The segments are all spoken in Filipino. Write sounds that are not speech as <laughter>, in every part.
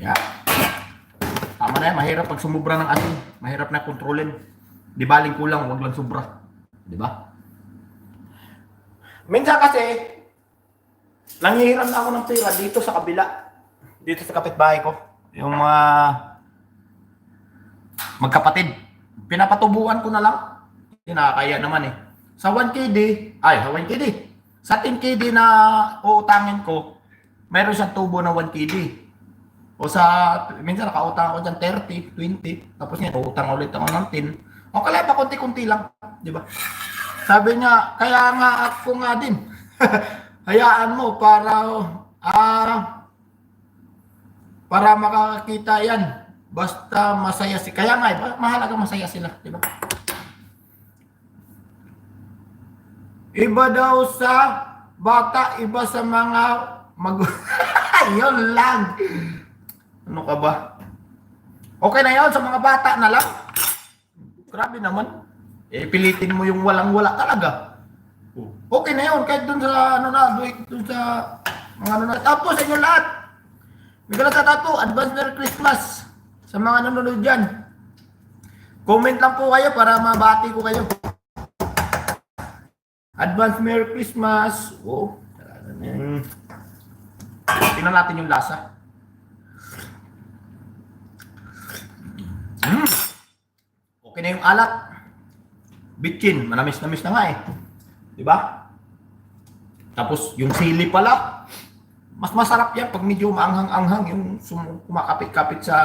Yeah. Tama na yan, mahirap pag sumubra ng asin. Mahirap na kontrolin. Di baling kulang, wag lang sobra. Di ba? Minsan kasi, nangihiram na ako ng pera dito sa kabila. Dito sa kapitbahay ko. Yung mga magkapatid. Pinapatubuan ko na lang. Hindi nakakaya naman eh. Sa 1KD, ay, sa 1KD. Sa 10KD na uutangin ko, mayroon siyang tubo na 1KD. O sa, minsan nakautang ako dyan 30, 20, tapos ngayon, utang ulit ako ng 10. O kaya pa konti-kunti lang, di ba? Sabi niya, kaya nga ako nga din. <laughs> Hayaan mo para, ah, para makakita yan. Basta masaya si, kaya nga, eh, mahalaga masaya sila, di ba? Iba daw sa bata, iba sa mga mag... <laughs> Yun lang. Ano ka ba? Okay na yun sa mga bata na lang. Grabe naman. Eh, pilitin mo yung walang-wala talaga. Okay na yun. Kahit dun sa, ano na, dun, sa, mga ano na. Tapos sa inyo lahat. Bigla sa tato, advance Merry Christmas. Sa mga nanonood dyan. Comment lang po kayo para mabati ko kayo. Advance Merry Christmas. Oh. Tingnan natin yung lasa. Mm. Okay na yung alat. Bitchin, manamis-namis na nga eh. Di ba? Tapos yung sili pala, mas masarap yan pag medyo maanghang-anghang yung sum- kumakapit-kapit sa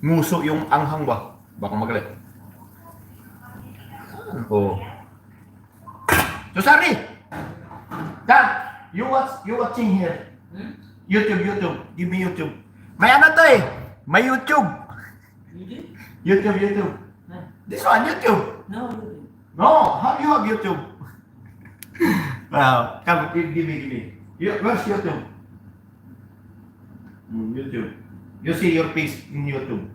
nguso yung anghang ba. Baka magalit. Oh. So sorry. Dad, you watch you watching here. YouTube, YouTube. Give me YouTube. May ano to eh. May YouTube. YouTube, YouTube. This one, YouTube. No, No, how you have YouTube? wow, come, give, give me, give me. You, where's YouTube? Mm, YouTube. You see your face in YouTube.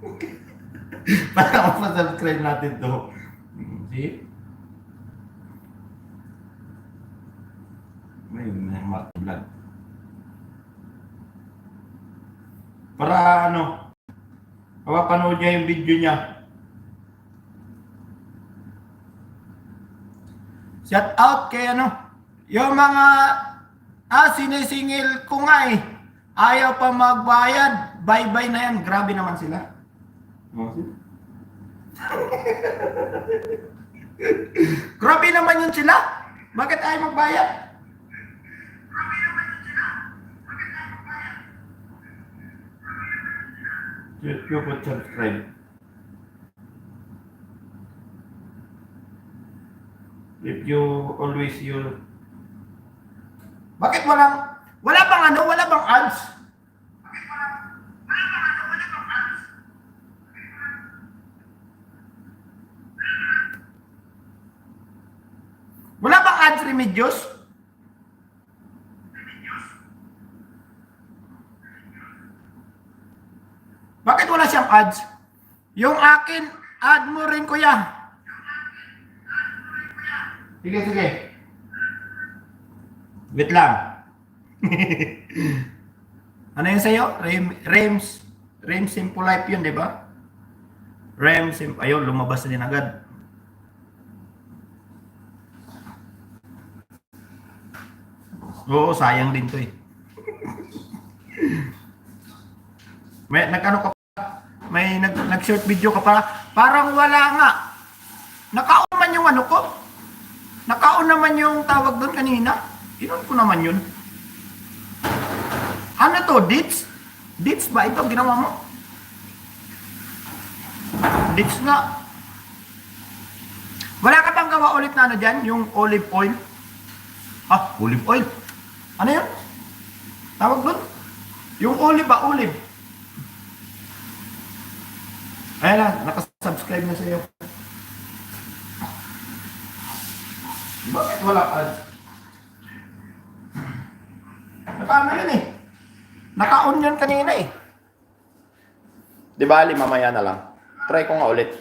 <laughs> Para ma-subscribe natin to. Mm, See? May Mark Vlog. Para ano, mapapanood niya yung video niya. Shout out kay ano, yung mga ah, sinisingil ko nga eh. Ayaw pa magbayad. Bye-bye na yan. Grabe naman sila. Oh? <laughs> Grabe naman yun sila. Bakit ayaw magbayad? You, you put subscribe. If you always you Bakit walang wala bang ano, wala bang ads? Wala bang ads remedios? Bakit wala siyang ads? Yung akin, ad mo rin kuya. Sige, sige. Wait lang. <laughs> ano yun sa'yo? Rem, Rems, Rems Simple Life yun, di ba? Rems Simple, ayun, lumabas din agad. Oo, sayang din to eh. <laughs> May nagano ka pa, may nag, nag-short video ka pa, parang wala nga. Nakaon man yung ano ko. Nakaon naman yung tawag doon kanina. Inon ko naman yun. Ano to? Dits? Dits ba ito? Ginawa mo? Dits nga. Wala ka bang gawa ulit na ano dyan? Yung olive oil? Ah, olive oil. Ano yun? Tawag doon? Yung olive ba? Olive. Ayan na, nakasubscribe na sa'yo. Bakit wala ads? Nakano yun eh. Naka-on yun kanina eh. Di ba, mamaya na lang. Try ko nga ulit.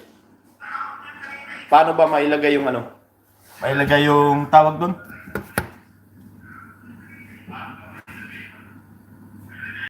Paano ba mailagay yung ano? Mailagay yung tawag doon?